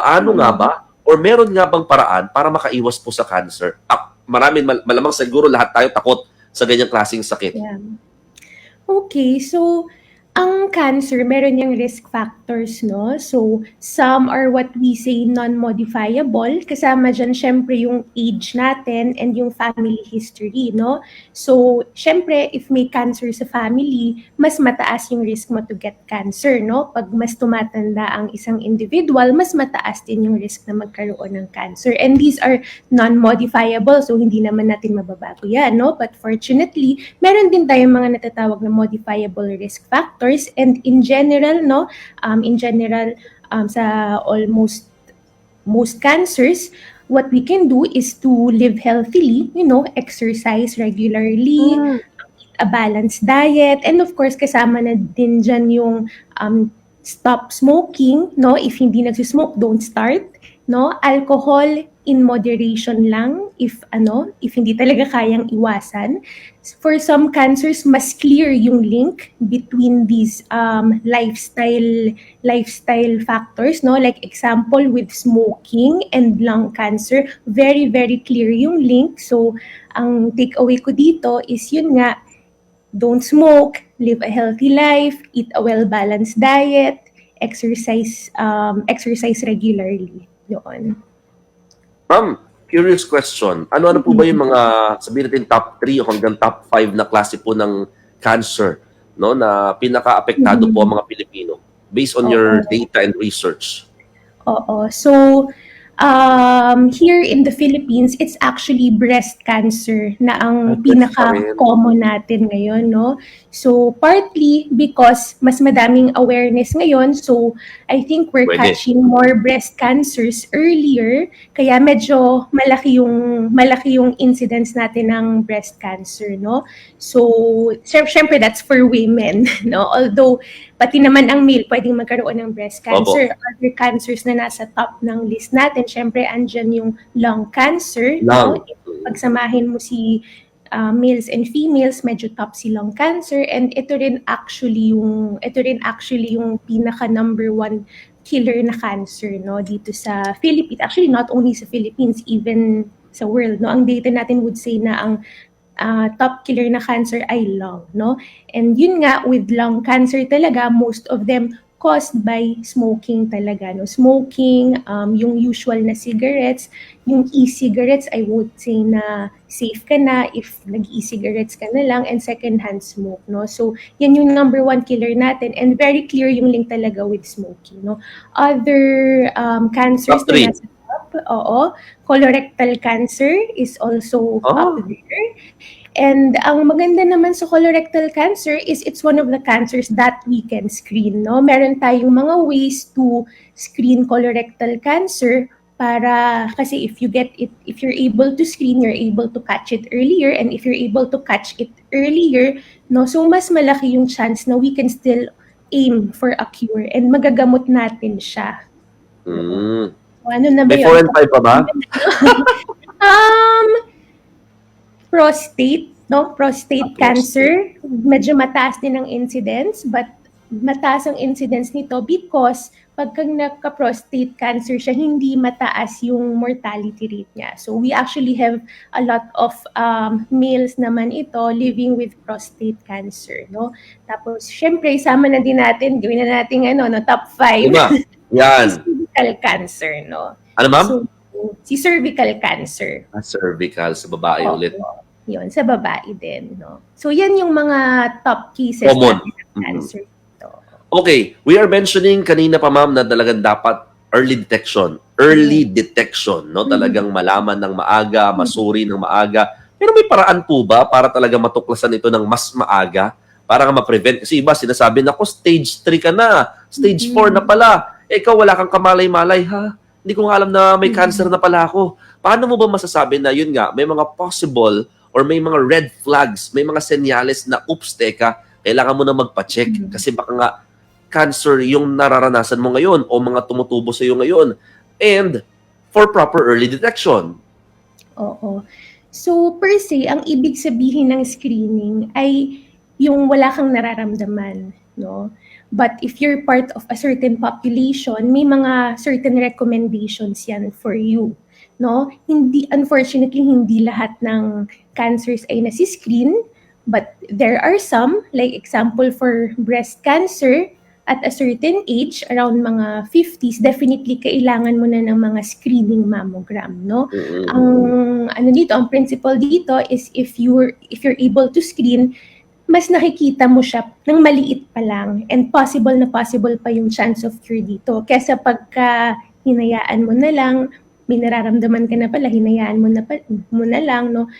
Paano nga ba or meron nga bang paraan para makaiwas po sa cancer? Ah, marami mal- malamang siguro lahat tayo takot sa ganyang klaseng sakit. Yeah. Okay, so ang cancer, meron yung risk factors, no? So, some are what we say non-modifiable. Kasama dyan, syempre, yung age natin and yung family history, no? So, syempre, if may cancer sa family, mas mataas yung risk mo to get cancer, no? Pag mas tumatanda ang isang individual, mas mataas din yung risk na magkaroon ng cancer. And these are non-modifiable, so hindi naman natin mababago yan, no? But fortunately, meron din tayong mga natatawag na modifiable risk factors and in general, no? Um, in general, um, sa almost most cancers, what we can do is to live healthily, you know, exercise regularly, a balanced diet, and of course, kasama na din dyan yung um, stop smoking, no? If hindi nagsismoke, don't start, no? Alcohol in moderation lang if ano, if hindi talaga kayang iwasan. For some cancers, mas clear yung link between these um, lifestyle lifestyle factors, no? Like example with smoking and lung cancer, very very clear yung link. So, ang takeaway ko dito is yun nga, don't smoke, live a healthy life, eat a well-balanced diet, exercise um, exercise regularly. Yun. Ma'am, curious question. Ano-ano po ba yung mga, sabihin natin top 3 o hanggang top 5 na klase po ng cancer no na pinaka-apektado po ang mga Pilipino based on your data and research? Oo. So, um, here in the Philippines, it's actually breast cancer na ang Ah, pinaka-common natin ngayon, no? So, partly because mas madaming awareness ngayon, so I think we're Pwede. catching more breast cancers earlier, kaya medyo malaki yung malaki yung incidence natin ng breast cancer, no? So, syem- syempre that's for women, no? Although pati naman ang male pwedeng magkaroon ng breast cancer. Other cancers na nasa top ng list natin, syempre andyan yung lung cancer, no? Lung. Pagsamahin mo si uh, males and females, medyo top si lung cancer and ito rin actually yung ito rin actually yung pinaka number one killer na cancer no dito sa Philippines. Actually not only sa Philippines, even sa world no. Ang data natin would say na ang uh, top killer na cancer ay lung no. And yun nga with lung cancer talaga most of them caused by smoking talaga no. Smoking, um, yung usual na cigarettes, yung e-cigarettes I would say na safe ka na if nag-e-cigarettes ka na lang and secondhand smoke no? So yan yung number one killer natin and very clear yung link talaga with smoking no? Other um, cancers Top na nasa top oo. Colorectal cancer is also Oh. up there and ang maganda naman sa colorectal cancer is it's one of the cancers that we can screen no meron tayong mga ways to screen colorectal cancer para kasi if you get it if you're able to screen you're able to catch it earlier and if you're able to catch it earlier no so mas malaki yung chance na we can still aim for a cure and magagamot natin siya Mm. so, ano na ba May yun 4 and 5 pa ba? um prostate no prostate Ah, cancer medyo mataas din ang incidence but mataas ang incidence nito because pagka nagka-prostate cancer siya, hindi mataas yung mortality rate niya. So we actually have a lot of um, males naman ito living with prostate cancer, no? Tapos, syempre, isama na din natin, gawin na natin ano, no, top 5. Lima. Yan. cancer, no? Ano ma'am? So, si cervical cancer. Ah, cervical sa babae Oo. ulit. Yun, sa babae din, no? So, yan yung mga top cases Common. ng cancer. ito. Okay, we are mentioning kanina pa ma'am na talagang dapat early detection. Early detection, no? Mhm. Talagang malaman ng maaga, masuri ng maaga. Pero may paraan po ba para talaga matuklasan ito ng mas maaga? Para nga ma-prevent. Kasi iba sinasabi, nako stage 3 ka na, stage Mhm. 4 na pala. Eh, ikaw wala kang kamalay-malay, ha? Hindi ko nga alam na may Mhm. cancer na pala ako. Paano mo ba masasabi na yun nga, may mga possible or may mga red flags, may mga senyales na, oops, teka, kailangan mo na magpa-check. Mhm. Kasi baka nga, cancer yung nararanasan mo ngayon o mga tumutubo sa iyo ngayon. And for proper early detection. Oo. So, per se, ang ibig sabihin ng screening ay yung wala kang nararamdaman, no? But if you're part of a certain population, may mga certain recommendations yan for you. No? Hindi, unfortunately, hindi lahat ng cancers ay nasi-screen, but there are some, like example for breast cancer, at a certain age, around mga 50s, definitely kailangan mo na ng mga screening mammogram, no? Mm-mm. Ang ano dito, ang principle dito is if you're if you're able to screen, mas nakikita mo siya ng maliit pa lang and possible na possible pa yung chance of cure dito. Kesa pagka hinayaan mo na lang, may nararamdaman ka na pala, hinayaan mo na, pa, mo na lang, no?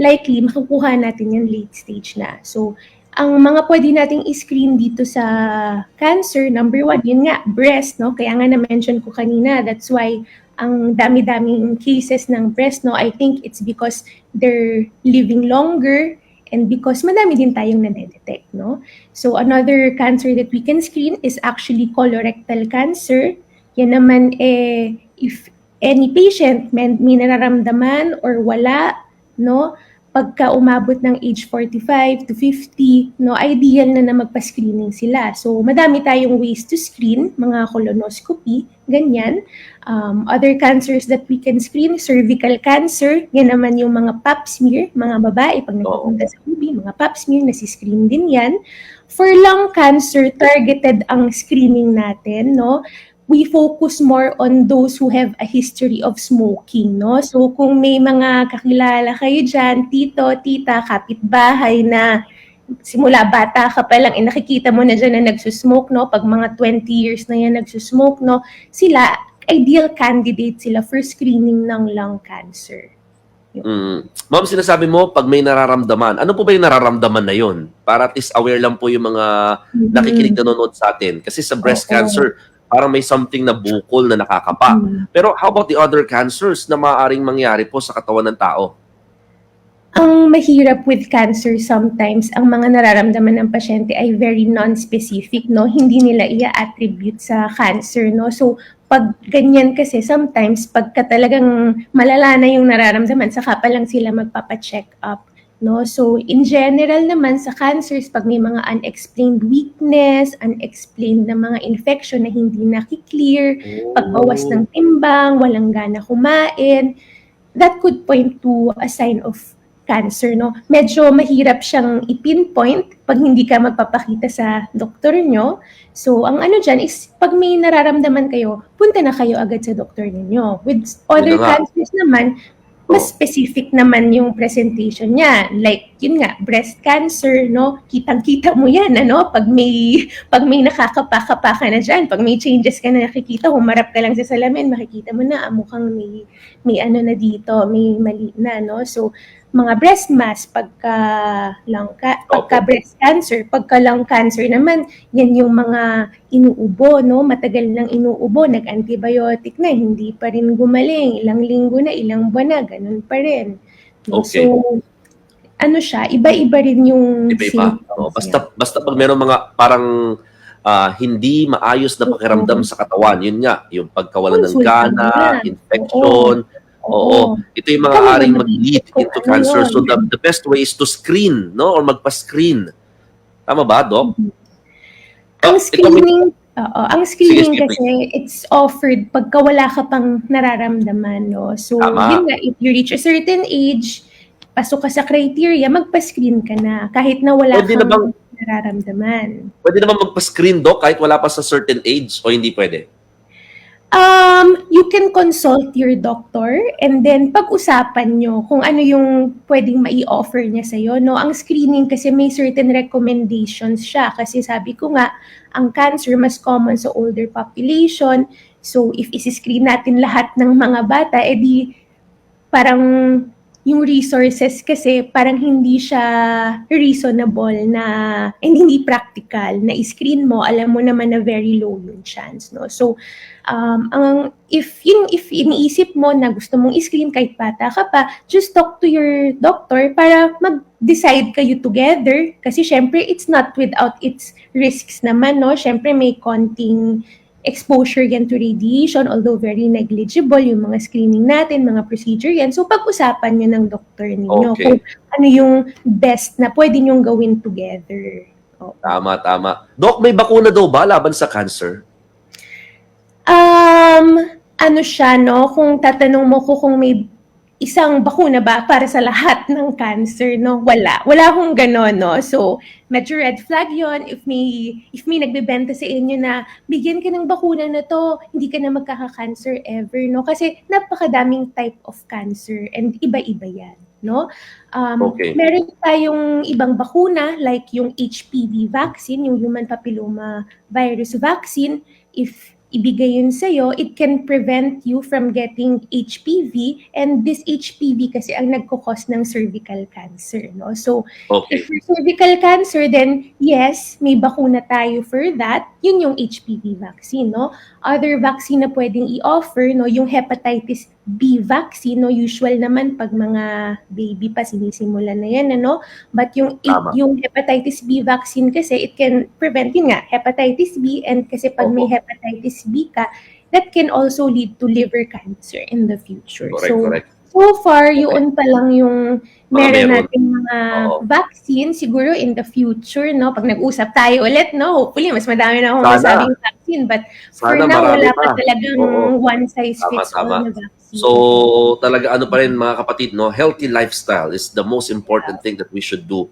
Likely, makukuha natin yan late stage na. So, ang mga pwede nating i-screen dito sa cancer, number one, yun nga, breast, no? Kaya nga na-mention ko kanina, that's why ang dami-daming cases ng breast, no? I think it's because they're living longer and because madami din tayong nadedetect, no? So another cancer that we can screen is actually colorectal cancer. Yan naman eh, if any patient may, may nararamdaman or wala, no? Pagka umabot ng age 45 to 50, no, ideal na na magpa-screening sila. So, madami tayong ways to screen, mga colonoscopy, ganyan. Um, other cancers that we can screen, cervical cancer, yan naman yung mga pap smear, mga babae, pag nagpupunta sa UB, mga pap smear, nasi-screen din yan. For lung cancer, targeted ang screening natin, no? We focus more on those who have a history of smoking, no? So kung may mga kakilala kayo dyan, tito, tita, kapitbahay na simula bata ka pa lang, eh, nakikita mo na dyan na nagsusmoke, no? Pag mga 20 years na yan nagsusmoke, no? Sila, ideal candidate sila for screening ng lung cancer. Mm. Ma'am, sinasabi mo pag may nararamdaman. Ano po ba yung nararamdaman na yon? Para at least aware lang po yung mga nakikinig nanonood sa atin. Kasi sa breast Oo. cancer, parang may something na bukol na nakakapa. Mm. Pero how about the other cancers na maaaring mangyari po sa katawan ng tao? Ang mahirap with cancer sometimes, ang mga nararamdaman ng pasyente ay very non-specific, no? Hindi nila i-attribute sa cancer, no? So, pag ganyan kasi, sometimes, pagka talagang malala na yung nararamdaman, saka pa lang sila magpapacheck up, no? So, in general naman, sa cancers, pag may mga unexplained weakness, unexplained na mga infection na hindi nakiklear, pagbawas ng timbang, walang gana kumain, that could point to a sign of cancer, no? Medyo mahirap siyang i-pinpoint pag hindi ka magpapakita sa doktor nyo. So, ang ano dyan is, pag may nararamdaman kayo, punta na kayo agad sa doktor ninyo. With other nga. cancers naman, mas specific naman yung presentation niya. Like, yun nga, breast cancer, no? Kitang-kita mo yan, ano? Pag may, pag may nakakapa-kapa ka na dyan, pag may changes ka na nakikita, humarap ka lang sa salamin, makikita mo na, ah, mukhang may, may ano na dito, may mali na, no? So, mga breast mass, pagka lung, ca- pagka Opo. breast cancer, pagka lung cancer naman, yan yung mga inuubo, no? Matagal nang inuubo, nag-antibiotic na, hindi pa rin gumaling, ilang linggo na, ilang buwan na, ganun pa rin. Okay. So, ano siya, iba-iba rin yung Iba-iba. symptoms Oo, niya. basta, basta pag meron mga parang ah, hindi maayos na pakiramdam sa katawan, yun nga, yung pagkawalan ng gana, na. infection, Oo. Ito yung mga naman, mag-lead into cancer. So the, the best way is to screen, no? Or magpa-screen. Tama ba, Doc? Ang Oh, ito, screening, oo, ang screening Sige, kasi it's offered pagka wala ka pang nararamdaman, no? So, Tama. yun nga, if you reach a certain age, pasok ka sa criteria, magpa-screen ka na kahit na wala Pwede na kang bang- nararamdaman. Pwede naman magpa-screen, Doc, kahit wala pa sa certain age o hindi pwede? Um, you can consult your doctor and then pag-usapan nyo kung ano yung pwedeng mai-offer niya sa'yo. No? Ang screening kasi may certain recommendations siya kasi sabi ko nga, ang cancer mas common sa older population. So if isi-screen natin lahat ng mga bata, edi parang yung resources kasi parang hindi siya reasonable na and hindi practical na i-screen mo. Alam mo naman na very low yung chance no? So um, ang if yung if iniisip mo na gusto mong i-screen kahit bata ka pa, just talk to your doctor para mag-decide kayo together. Kasi syempre it's not without its risks naman no. Syempre may konting exposure yan to radiation although very negligible yung mga screening natin, mga procedure yan. So pag-usapan nyo ng doktor ninyo Okay. kung ano yung best na pwede nyong gawin together. Oo. Tama, tama. Doc, may bakuna daw ba laban sa cancer? Um, ano siya, no? Kung tatanong mo ko kung may isang bakuna ba para sa lahat ng cancer, no? Wala. Wala akong ganon, no? So, medyo red flag yon if may, if may nagbebenta sa inyo na bigyan ka ng bakuna na to, hindi ka na magkaka-cancer ever, no? Kasi napakadaming type of cancer and iba-iba yan, no? Um, Okay. Meron tayong ibang bakuna like yung HPV vaccine, yung human papilloma virus vaccine. If ibigay yun sa'yo, it can prevent you from getting HPV and this HPV kasi ang nagkukos ng cervical cancer, no? So, Okay. if for cervical cancer, then yes, may bakuna tayo for that. Yun yung HPV vaccine, no? Other vaccine na pwedeng i-offer, no? Yung hepatitis B vaccine, no? Usual naman pag mga baby pa, sinisimula na yan, ano? But yung, Tama. yung hepatitis B vaccine kasi, it can prevent, yun nga, hepatitis B, and kasi pag may Opo. hepatitis B ka, that can also lead to liver cancer in the future. Correct, so, correct. So far, yun pa lang yung meron meron. nating mga Oo. vaccine. Siguro in the future, no? Pag nag-usap tayo ulit, no? Hopefully, mas madami na akong masabing vaccine. But for Sana now, marami wala pa. pa talagang Oo. one size Tama, fits all tama. na vaccine. So, talaga ano pa rin mga kapatid, no? Healthy lifestyle is the most important thing that we should do